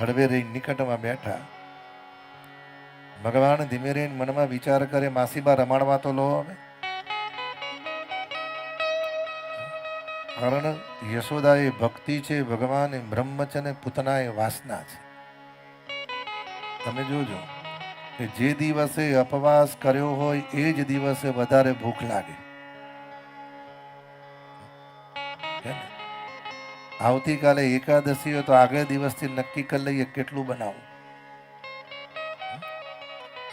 હળવે રહી નિકટમાં બેઠા. ભગવાન ધીમે રહીને મનમાં વિચાર કરે, માસીબા, રમાડવા તો લો હવે. કારણ યશોદા એ ભક્તિ છે, ભગવાન એ બ્રહ્મ છે ને પૂતના એ વાસના છે. તમે જોજો કે જે દિવસે અપવાસ કર્યો હોય, એ જ દિવસે વધારે ભૂખ લાગે. આવતીકાલે એકાદશી હોય તો આગળ દિવસથી નક્કી કરી લઈએ કેટલું બનાવું.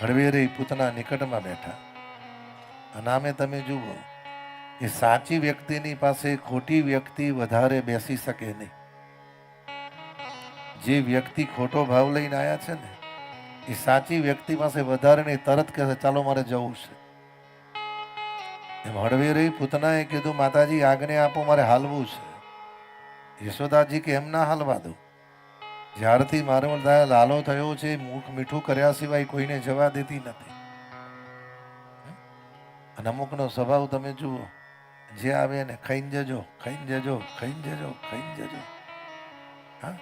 હળવેરે પૂતના નિકટમાં બેઠા. અને આમે તમે જુઓ, એ સાચી વ્યક્તિની પાસે ખોટી વ્યક્તિ વધારે બેસી શકે નહીં. જે વ્યક્તિ ખોટો ભાવ લઈને આવ્યા છે ને, એ સાચી વ્યક્તિ પાસે વધારે નહીં, તરત કહેશે ચાલો મારે જવું છે. એમ હળવેરી પૂતનાએ કીધું, માતાજી, આજ્ઞા આપો, મારે હાલવું છે. યશોદાજી કે એમ ના હાલવા દો. જ્યારથી મારો દાદા લાલો થયો છે મુખ મીઠું કર્યા સિવાય કોઈને જવા દેતી નથી. અને અમુકનો સ્વભાવ તમે જુઓ, જે આવે એને ખાઈને જજો ખાઈને જજો ખાઈને જજો ખાઈને જજો. હા?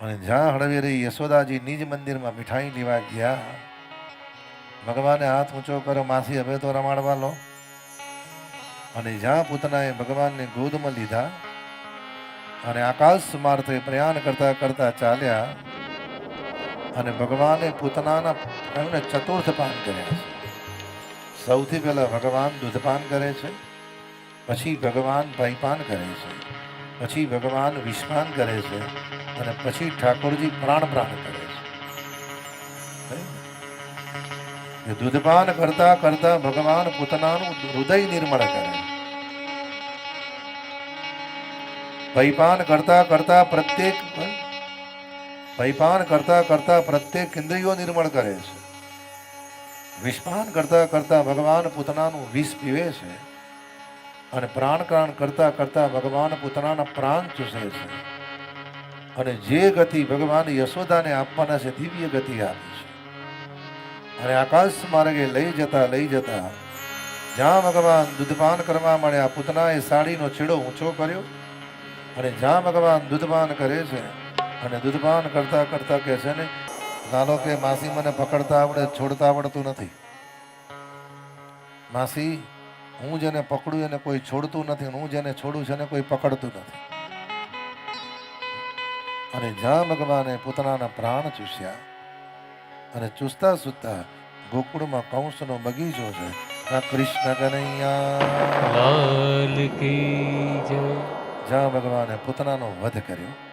અને જ્યાં હળવેરી યશોદાજી નિજ મંદિરમાં મીઠાઈ લેવા ગયા. ભગવાને હાથ ઊંચો કર્યો માસી હવે તો રમાડવા લો. અને જ્યાં પૂતનાએ ભગવાનને ગોદમાં લીધા અને આકાશ માર્ગે પ્રયાણ કરતા કરતા ચાલ્યા અને ભગવાને પૂતનાના એમને ચતુર્થ કર્યા છે. સૌથી પહેલા ભગવાન દૂધપાન કરે છે, પછી ભગવાન ભાઈપાન કરે છે, પછી ભગવાન વિષપાન કરે છે અને પછી ઠાકોરજી પ્રાણ પ્રાણ કરે છે. એ દૂધપાન કરતા કરતા ભગવાન પોતાનું હૃદય નિર્મળ કરે. ભયપાન કરતા કરતા પ્રત્યેક ભયપાન કરતા કરતા પ્રત્યેક ઇન્દ્રિયો નિર્મળ કરે છે. વિષપાન કરતા કરતા ભગવાન પૂતનાનું વિષ પીવે છે અને પ્રાણકાણ કરતા કરતા ભગવાન પૂતનાના પ્રાણ ચૂસે છે. અને જે ગતિ ભગવાન યશોદાને આપવાના છે, દિવ્ય ગતિ આપી છે. અને આકાશ માર્ગે લઈ જતા લઈ જતા, જ્યાં ભગવાન દૂધપાન કરવા મળ્યા, પૂતનાએ સાડીનો છેડો ઊંચો કર્યો અને જ્યાં ભગવાન દૂધપાન કરે છે અને દૂધપાન કરતા કરતા કહે છે ને, નાનો કે માસી મને પકડતા આવડે, છોડતા આવડતું નથી. માસી, હું જેને પકડું, એને કોઈ છોડતું નથી, હું જેને છોડું છે, એને કોઈ પકડતું નથી. અને જ્યાં ભગવાને પોતાના પ્રાણ ચૂસ્યા અને ચૂસતા ચૂસતા ગોકુળમાં કૌંસનો બગીચો છે. ત્યાં કૃષ્ણ કનૈયા? લાલ કી જય. જ્યાં ભગવાને પૂતનાનો વધ કર્યો.